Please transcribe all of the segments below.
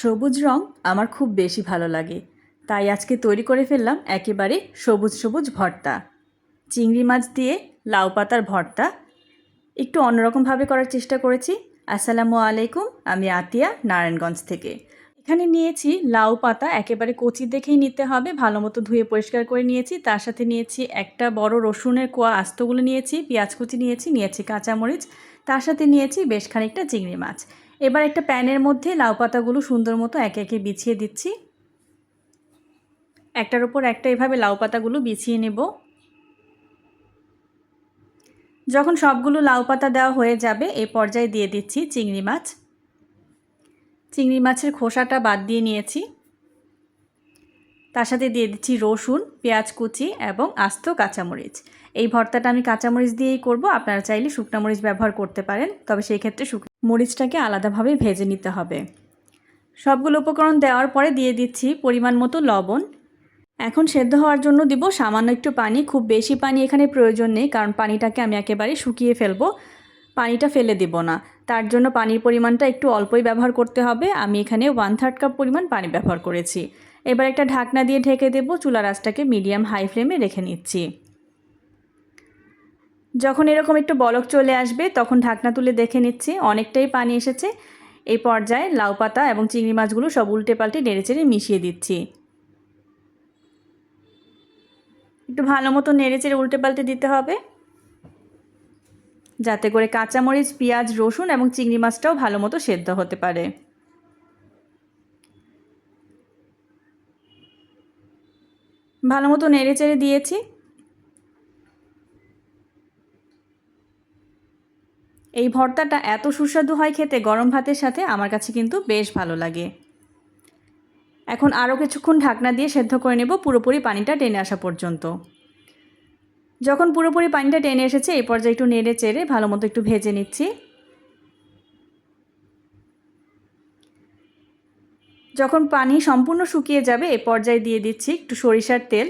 সবুজ রং আমার খুব বেশি ভালো লাগে। তাই আজকে তৈরি করে ফেললাম একেবারে সবুজ সবুজ ভর্তা। চিংড়ি মাছ দিয়ে লাউ পাতার ভর্তা। একটু অন্যরকমভাবে করার চেষ্টা করেছি। আসসালামু আলাইকুম, আমি আতিয়া, নারায়ণগঞ্জ থেকে। এখানে নিয়েছি লাউ পাতা, একেবারে কচি দেখেই নিতে হবে। ভালো মতো ধুয়ে পরিষ্কার করে নিয়েছি। তার সাথে নিয়েছি একটা বড় রসুনের কোয়া আস্তগুলো নিয়েছি, পেঁয়াজ কুচি নিয়েছি নিয়েছি কাঁচামরিচ। তার সাথে নিয়েছি বেশ খানিকটা চিংড়ি মাছ। এবার একটা প্যানের মধ্যে লাউ পাতাগুলো সুন্দর মতো একে একে বিছিয়ে দিচ্ছি। একটার উপর একটা এভাবে লাউ পাতাগুলো বিছিয়ে নেব। যখন সবগুলো লাউ পাতা দেওয়া হয়ে যাবে, এ পর্যায়ে দিয়ে দিচ্ছি চিংড়ি মাছ। চিংড়ি মাছের খোসাটা বাদ দিয়ে নিয়েছি। তার সাথে দিয়ে দিচ্ছি রসুন, পেঁয়াজ কুচি এবং আস্ত কাঁচামরিচ। এই ভর্তাটা আমি কাঁচামরিচ দিয়েই করব। আপনারা চাইলে শুকনা মরিচ ব্যবহার করতে পারেন, তবে সেই ক্ষেত্রে শুকনো মরিচটাকে আলাদাভাবে ভেজে নিতে হবে। সবগুলো উপকরণ দেওয়ার পরে দিয়ে দিচ্ছি পরিমাণ মতো লবণ। এখন সেদ্ধ হওয়ার জন্য দিব সামান্য একটু পানি। খুব বেশি পানি এখানে প্রয়োজন নেই, কারণ পানিটাকে আমি একেবারে শুকিয়ে ফেলব। পানিটা ফেলে দেব না। তার জন্য পানির পরিমাণটা একটু অল্পই ব্যবহার করতে হবে। আমি এখানে ওয়ান থার্ড কাপ পরিমাণ পানি ব্যবহার করেছি। এবার একটা ঢাকনা দিয়ে ঢেকে দেব চুলা রাসটাকে মিডিয়াম হাই ফ্লেমে রেখে নিচ্ছি। যখন এরকম একটু বলক চলে আসবে, তখন ঢাকনা তুলে দেখে নিচ্ছি, অনেকটাই পানি এসেছে। এই পর্যায়ে লাউ পাতা এবং চিংড়ি মাছগুলো সব উল্টে পাল্টে নেড়ে চেড়ে মিশিয়ে দিচ্ছি। একটু ভালো মতো নেড়ে চেড়ে উল্টে পাল্টে দিতে হবে। যাতে করে কাঁচামরিচ, পেঁয়াজ, রসুন এবং চিংড়ি মাছটাও ভালো মতো সেদ্ধ হতে পারে। ভালো মতো নেড়ে চেড়ে দিয়েছি। এই ভর্তাটা এত সুস্বাদু হয় খেতে, গরম ভাতের সাথে আমার কাছে কিন্তু বেশ ভালো লাগে। এখন আরও কিছুক্ষণ ঢাকনা দিয়ে সেদ্ধ করে নেব পুরোপুরি পানিটা টেনে আসা পর্যন্ত। যখন পুরোপুরি পানিটা টেনে এসেছে এই পর্যায়ে একটু নেড়ে চেড়ে ভালো মতো একটু ভেজে নিচ্ছি। যখন পানি সম্পূর্ণ শুকিয়ে যাবে, এ পর্যায়ে দিয়ে দিচ্ছি একটু সরিষার তেল।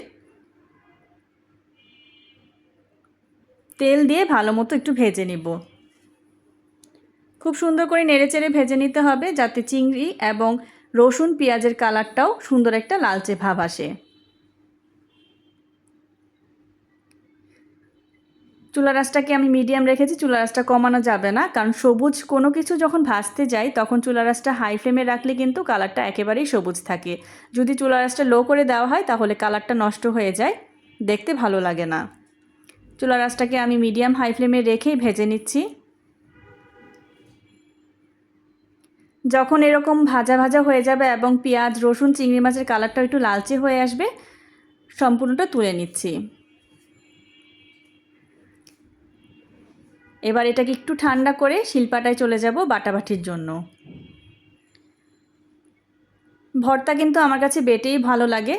তেল দিয়ে ভালো মতো একটু ভেজে নিব। খুব সুন্দর করে নেড়েচেড়ে ভেজে নিতে হবে, যাতে চিংড়ি এবং রসুন পেঁয়াজের কালারটাও সুন্দর একটা লালচে ভাব আসে। চুলা রাসটাকে আমি মিডিয়াম রেখেছি, চুলা রাসটা কমানো যাবে না। কারণ সবুজ কোনো কিছু যখন ভাজতে যাই তখন চুলা রাসটা হাই ফ্লেমে রাখলে কিন্তু কালারটা একেবারেই সবুজ থাকে। যদি চুলা রাসটা লো করে দেওয়া হয়, তাহলে কালারটা নষ্ট হয়ে যায়। দেখতে ভালো লাগে না। চুলা রাসটাকে আমি মিডিয়াম হাই ফ্লেমে রেখেই ভেজে নিচ্ছি। যখন এরকম ভাজা ভাজা হয়ে যাবে এবং পেঁয়াজ, রসুন, চিংড়ি মাছের কালারটা একটু লালচে হয়ে আসবে, সম্পূর্ণটা তুলে নিচ্ছি। এবার এটাকে একটু ঠান্ডা করে শিলপাটায় চলে যাব বাটাবাটির জন্য। ভর্তা কিন্তু আমার কাছে বেটেই ভালো লাগে।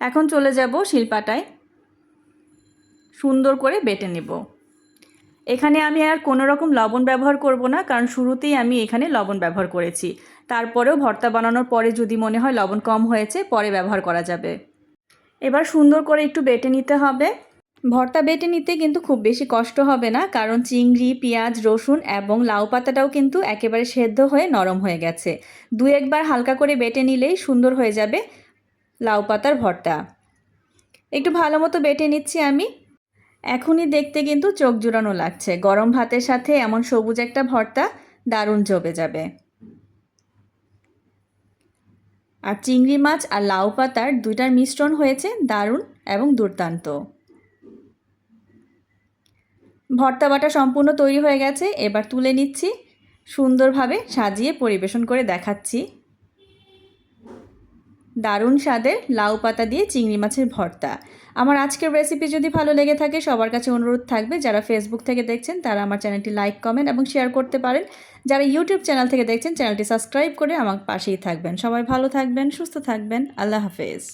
এখন চলে যাব শিলপাটায়। সুন্দর করে বেটে নেব। এখানে আমি আর কোনো রকম লবণ ব্যবহার করব না, কারণ শুরুতেই আমি এখানে লবণ ব্যবহার করেছি। তারপরেও ভর্তা বানানোর পরে যদি মনে হয় লবণ কম হয়েছে, পরে ব্যবহার করা যাবে। এবার সুন্দর করে একটু বেটে নিতে হবে। ভর্তা বেটে নিতে কিন্তু খুব বেশি কষ্ট হবে না, কারণ চিংড়ি, পেঁয়াজ, রসুন এবং লাউ পাতাটাও কিন্তু একেবারে সেদ্ধ হয়ে নরম হয়ে গেছে। দু একবার হালকা করে বেটে নিলেই সুন্দর হয়ে যাবে লাউ পাতার ভর্তা। একটু ভালো মতো বেটে নিচ্ছি আমি। এখনই দেখতে কিন্তু চোখ জুড়ানো লাগছে। গরম ভাতের সাথে এমন সবুজ একটা ভর্তা দারুণ জমে যাবে। আর চিংড়ি মাছ আর লাউ পাতার দুইটার মিশ্রণ হয়েছে দারুণ এবং দুর্দান্ত। ভর্তা বাটা সম্পূর্ণ তৈরি হয়ে গেছে, এবার তুলে নিচ্ছি। সুন্দরভাবে সাজিয়ে পরিবেশন করে দেখাচ্ছি। দারুণ স্বাদের লাউ পাতা দিয়ে চিংড়ি মাছের ভর্তা। আমার আজকের রেসিপি যদি ভালো লেগে থাকে, সবার কাছে অনুরোধ থাকবে, যারা ফেসবুক থেকে দেখছেন, তারা আমার চ্যানেলটি লাইক কমেন্ট এবং শেয়ার করতে পারেন। যারা ইউটিউব চ্যানেল থেকে দেখছেন চ্যানেলটি সাবস্ক্রাইব করে আমার পাশেই থাকবেন। সবাই ভালো থাকবেন, সুস্থ থাকবেন। আল্লাহ হাফেজ।